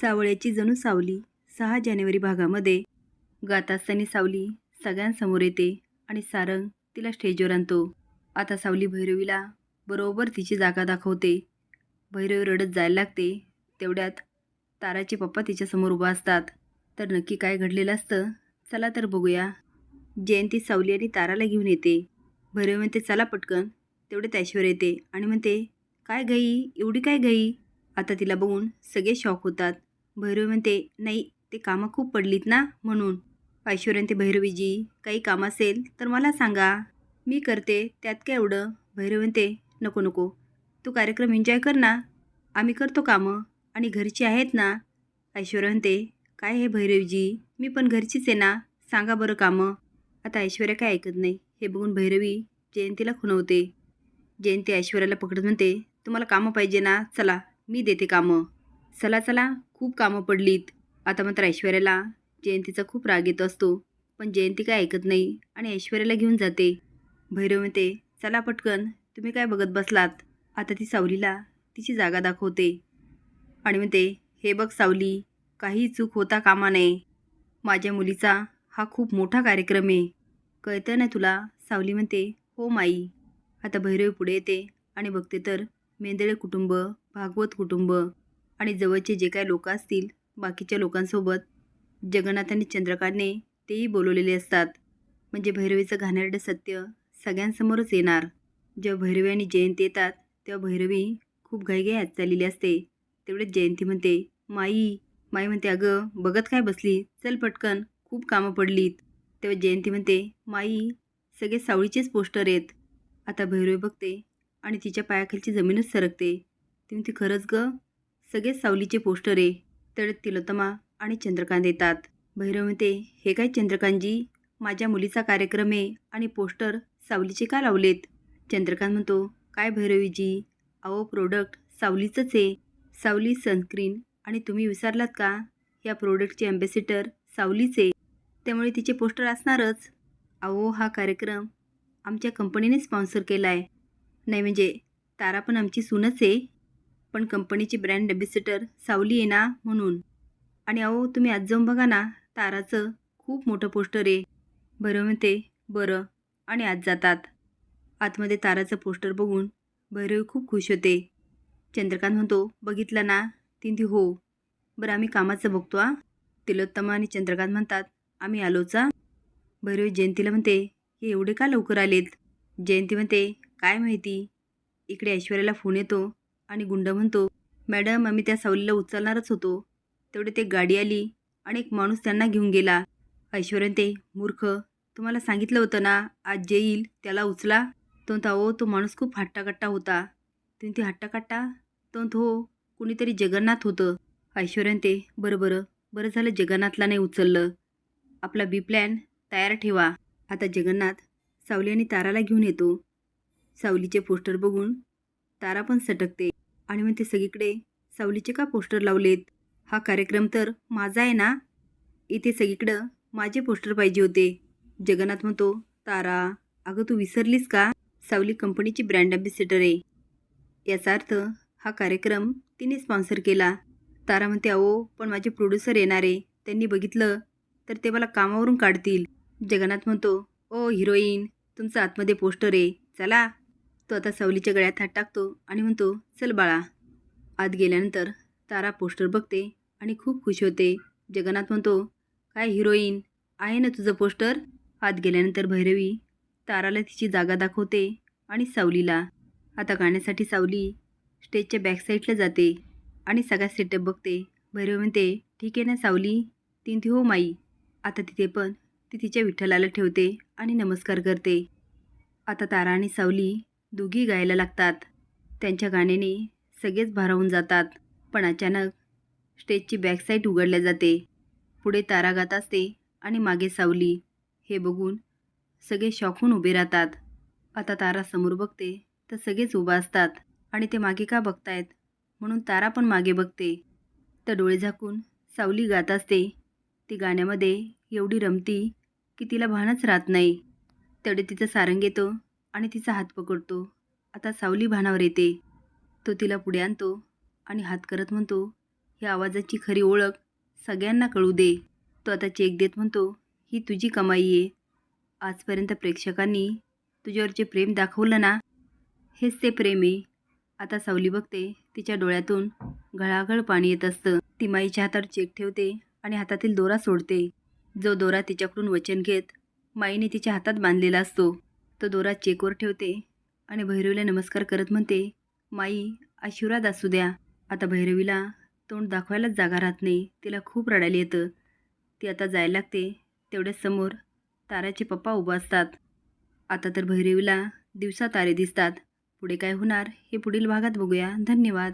सावळ्याची जणू सावली. सहा जानेवारी भागामध्ये गात असताना सावली. सगळ्यांसमोर येते आणि सारंग तिला स्टेजवर आणतो. आता सावली भैरवीला बरोबर तिची जागा दाखवते. भैरवी रडत जायला लागते. तेवढ्यात ताराचे पप्पा तिच्यासमोर उभा असतात. तर नक्की काय घडलेलं असतं? चला तर बघूया. जयंती सावली आणि ताराला घेऊन येते. भैरवी म्हणते चला पटकन. तेवढ्यात ऐश्वर्या येते आणि म्हणते काय घाई एवढी काय घाई आता तिला बघून सगळे शॉक होतात. भैरवी म्हणते नाही ते कामं खूप पडलीत ना म्हणून. ऐश्वर्यन ते भैरवीजी काही काम असेल तर मला सांगा. मी करते त्यात काय एवढं? भैरवंते म्हणते नको नको. तू कार्यक्रम एन्जॉय कर ना. आम्ही करतो कामं. आणि घरची आहेत ना. ऐश्वर्या म्हणते काय हे भैरवीजी? मी पण घरचीच आहे ना. सांगा बरं कामं. आता ऐश्वर्या काय ऐकत नाही. हे बघून भैरवी जयंतीला खुणवते. जयंती ऐश्वर्याला पकडत म्हणते तुम्हाला कामं पाहिजे ना. चला मी देते कामं. चला चला खूप कामं पडलीत. आता मात्र ऐश्वर्याला जयंतीचा खूप राग येत असतो. पण जयंती काय ऐकत नाही आणि ऐश्वर्याला घेऊन जाते. भैरव म्हणते चला पटकन तुम्ही काय बघत बसलात? आता ती सावलीला तिची जागा दाखवते. आणि म्हणते हे बघ सावली काही चूक होता कामा नये. माझ्या मुलीचा हा खूप मोठा कार्यक्रम आहे. कळतं ना तुला? सावली म्हणते हो माई. आता भैरवी पुढे येते आणि बघते तर मेंदळे कुटुंब भागवत कुटुंब आणि जवळचे जे काय लोक असतील बाकीच्या लोकांसोबत जगन्नाथ आणि चंद्रकांतने तेही बोलवलेले असतात. म्हणजे भैरवीचं घाणेरडं सत्य सगळ्यांसमोरच येणार. जेव्हा भैरवी आणि जयंती येतात तेव्हा भैरवी खूप घाईघाई हात चाललेली असते. तेवढेच जयंती म्हणते माई माई म्हणते अगं बघत काय बसली? चल पटकन खूप कामं पडलीत. तेव्हा जयंती म्हणते माई सगळे सावळीचेच पोस्टर आहेत. आता भैरवी बघते आणि तिच्या पायाखालची जमीनच सरकते. ती म्हणते खरंच गं सगळेच सावलीचे पोस्टर आहे तेवढ्यात तिलोत्तमा आणि चंद्रकांत येतात. भैरव म्हणते हे काय चंद्रकांतजी? माझ्या मुलीचा कार्यक्रम आहे आणि पोस्टर सावलीचे का लावलेत? चंद्रकांत म्हणतो काय भैरवीजी? अहो प्रोडक्ट सावलीचंच आहे सावली सनस्क्रीन आणि तुम्ही विसरलात का? या प्रोडक्टचे अँबॅसिडर सावलीच आहे त्यामुळे तिचे पोस्टर असणारच. अहो हा कार्यक्रम आमच्या कंपनीने स्पॉन्सर केला आहे नाही म्हणजे तारा पण आमची सूनच आहे पण कंपनीची ब्रँड अँबॅसिडर सावली आहे ना म्हणून. आणि अहो तुम्ही आज जाऊन बघा ना ताराचं खूप मोठं पोस्टर आहे. बरं म्हणते बरं. आणि आज जातात. आतमध्ये ताराचं पोस्टर बघून भैरवी खूप खुश होते. चंद्रकांत म्हणतो बघितलं ना? ती हो. बरं आम्ही कामाचं बघतो आ तिलोत्तमा आणि चंद्रकांत म्हणतात आम्ही आलोचा भैरवी जयंतीला म्हणते हे एवढे का लवकर आलेत? जयंती म्हणते काय माहिती? इकडे ऐश्वर्याला फोन येतो आणि गुंड म्हणतो मॅडम आम्ही त्या सावलीला उचलणारच होतो. तेवढे ते गाडी आली आणि एक माणूस त्यांना घेऊन गेला. ऐश्वर्यन ते मूर्ख तुम्हाला सांगितलं होतं ना आज जे येईल त्याला उचला. तो अहो तो माणूस खूप हट्टाकट्टा होता. तुम्ही ती हट्टाकट्टा? तो हो कुणीतरी जगन्नाथ होतं. ऐश्वर्यन ते बरं बरं बरं झालं जगन्नाथला नाही उचललं. आपला बी प्लॅन तयार ठेवा. आता जगन्नाथ सावली आणि ताराला घेऊन येतो. सावलीचे पोस्टर बघून तारा पण सटकते. आणि म्हणते सगळीकडे सावलीचे का पोस्टर लावलेत? हा कार्यक्रम तर माझा आहे ना? इथे सगळीकडं माझे पोस्टर पाहिजे होते. जगन्नाथ म्हणतो तारा अगं तू विसरलीस का? सावली कंपनीची ब्रँड अँबॅसिडर आहे. याचा अर्थ हा कार्यक्रम तिने स्पॉन्सर केला. तारा म्हणते अहो पण माझे प्रोड्युसर येणार आहे. त्यांनी बघितलं तर ते मला कामावरून काढतील. जगन्नाथ म्हणतो ओ हिरोईन तुमचं आतमध्ये पोस्टर आहे. चला तो आता सावलीच्या गळ्यात हात टाकतो आणि म्हणतो चल बाळा. आत गेल्यानंतर तारा पोस्टर बघते आणि खूप खुश होते. जगन्नाथ म्हणतो काय हिरोईन? आहे ना तुझं पोस्टर? आत गेल्यानंतर भैरवी ताराला तिची जागा दाखवते आणि सावलीला. आता गाण्यासाठी सावली स्टेजच्या बॅकसाईडला जाते आणि सगळा सेटअप बघते. भैरवी म्हणते ठीक आहे ना सावली? तीन ती हो माई. आता तिथे पण ती तिच्या विठ्ठलाला ठेवते आणि नमस्कार करते. आता तारा आणि सावली दोघी गायला लागतात. त्यांच्या गाण्याने सगळेच भारावून जातात पण अचानक स्टेजची बॅकसाईड उघडल्या जाते. पुढे तारा गात असते आणि मागे सावली. हे बघून सगळे शॉकून उभे राहतात. आता तारा समोर बघते तर सगळेच उभा असतात. आणि ते मागे का बघतायत? म्हणून तारा पण मागे बघते. तर डोळे झाकून सावली गात असते. ती गाण्यामध्ये एवढी रमती की तिला भानच राहत नाही. तेवढे तिचं सारंग येतो. आणि तिचा हात पकडतो. आता सावली भानावर येते. तो तिला पुढे आणतो आणि हात करत म्हणतो ह्या आवाजाची खरी ओळख सगळ्यांना कळू दे. तो आता चेक देत म्हणतो ही तुझी कमाई आहे. आजपर्यंत प्रेक्षकांनी तुझ्यावरचे प्रेम दाखवलं ना? हेच ते प्रेम आहे. आता सावली बघते तिच्या डोळ्यातून घळाघळ पाणी येत असतं. ती माईच्या हातावर चेक ठेवते आणि हातातील दोरा सोडते. जो दोरा तिच्याकडून वचन घेत माईने तिच्या हातात बांधलेला असतो. तो दोरा चेकवर ठेवते आणि भैरवीला नमस्कार करत म्हणते माई आशीर्वाद असू द्या. आता भैरवीला तोंड दाखवायलाच जागा राहत नाही. तिला खूप रडायला येतं. ती आता जायला लागते. तेवढ्याच समोर ताऱ्याचे पप्पा उभं असतात. आता तर भैरवीला दिवसा तारे दिसतात. पुढे काय होणार हे पुढील भागात बघूया. धन्यवाद.